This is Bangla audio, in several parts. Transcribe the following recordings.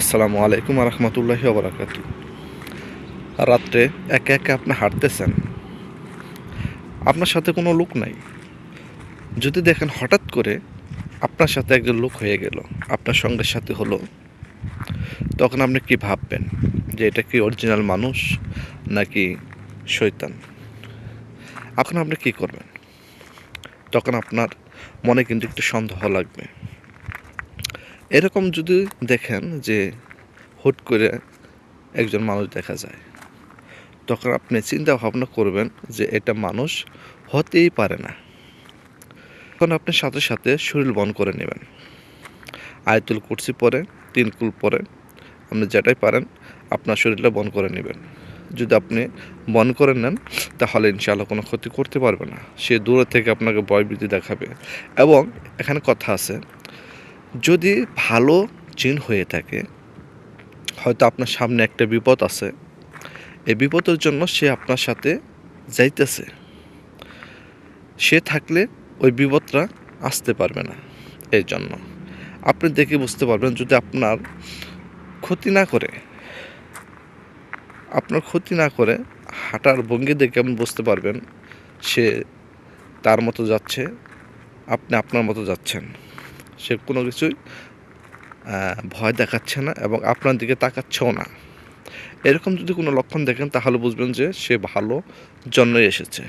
আসসালামু আলাইকুম রহমতুল্লাহি ওবরাকাত রাত্রে একে একে আপনি হাঁটতেছেন? আপনার সাথে কোনো লোক নাই। যদি দেখেন হঠাৎ করে আপনার সাথে একজন লোক হয়ে গেল, আপনার সঙ্গে সাথে হলো, তখন আপনি কি ভাববেন? যে এটা কি অরিজিনাল মানুষ নাকি শৈতান এখন আপনি কি করবেন? তখন আপনার মনে কিন্তু একটু সন্দেহ লাগবে। এরকম যদি দেখেন যে হুট করে একজন মানুষ দেখা যায়, তখন আপনি চিন্তা ভাবনা করবেন যে এটা মানুষ হতেই পারে না। তখন আপনি সাথে সাথে শরীর বন করে নেবেন। আয়তুল কুরসি পরে তিন কুল পরে আপনি যেটাই পারেন আপনার শরীরটা বন করে নেবেন। যদি আপনি বন করে নেন, তাহলে ইনশাআল্লাহ কোনো ক্ষতি করতে পারবে না। সে দূরে থেকে আপনাকে ভয়ভীতি দেখাবে। এবং এখানে কথা আছে যদি ভালো জিন হয়ে থাকে, হয়তো আপনার সামনে একটা বিপদ আছে। এই বিপদের জন্য সে আপনার সাথে যাইতেছে। সে থাকলে ওই বিপদটা আসতে পারবে না এই জন্য আপনি দেখে বুঝতে পারবেন যদি আপনার ক্ষতি না করে, আপনার ক্ষতি না করে হাঁটার ভঙ্গি দেখে আপনি বুঝতে পারবেন সে তার মতো যাচ্ছে, আপনি আপনার মতো যাচ্ছেন। সে কোনো কিছুই ভয় দেখাচ্ছে না এবং আপনার দিকে তাকাচ্ছেও না। এরকম যদি কোনো লক্ষণ দেখেন তাহলে বুঝবেন যে সে ভালো জন্যই এসেছে।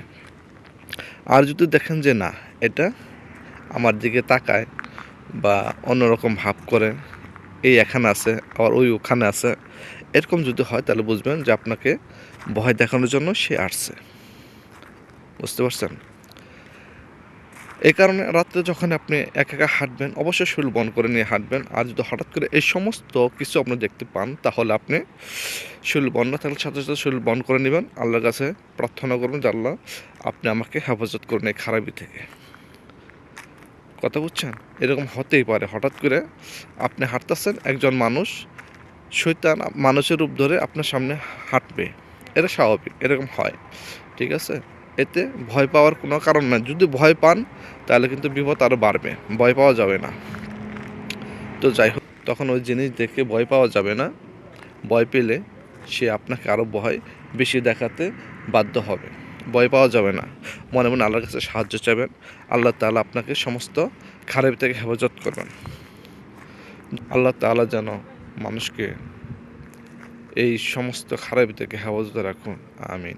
আর যদি দেখেন যে না, এটা আমার দিকে তাকায় বা অন্যরকম ভাব করে, এই এখানে আছে, আবার ওই ওখানে আছে, এরকম যদি হয় তাহলে বুঝবেন যে আপনাকে ভয় দেখানোর জন্য সে আসছে। বুঝতে পারছেন? এই কারণে রাত্রে যখন আপনি একা একা হাঁটবেন, অবশ্যই শরীর বন্ধ করে নিয়ে হাঁটবেন। আর যদি হঠাৎ করে এই সমস্ত কিছু আপনি দেখতে পান, তাহলে আপনি শরীর বন্ধ থাকলে সাথে সাথে শরীর বন্ধ করে নেবেন। আল্লাহর কাছে প্রার্থনা করবেন আল্লাহ, আপনি আমাকে হেফাজত করুন এই খারাপি থেকে। কথা বুঝছেন? এরকম হতেই পারে। হঠাৎ করে আপনি হাঁটতেছেন, একজন মানুষ শৈতান মানুষের রূপ ধরে আপনার সামনে হাঁটবে। এটা স্বাভাবিক, এরকম হয়। ঠিক আছে? এতে ভয় পাওয়ার কোনো কারণ নাই। যদি ভয় পান, তাহলে কিন্তু বিপদ আরও বাড়বে। ভয় পাওয়া যাবে না। তো যাই হোক, তখন ওই জিনিস দেখে ভয় পাওয়া যাবে না। ভয় পেলে সে আপনাকে আরও ভয় বেশি দেখাতে বাধ্য হবে। ভয় পাওয়া যাবে না। মনে মনে আল্লাহর কাছে সাহায্য চাইবেন। আল্লাহ তাআলা আপনাকে সমস্ত খারাপ থেকে হেফাজত করবেন। আল্লাহ তাআলা যেন মানুষকে এই সমস্ত খারাপ থেকে হেফাজত রাখুন। আমিন।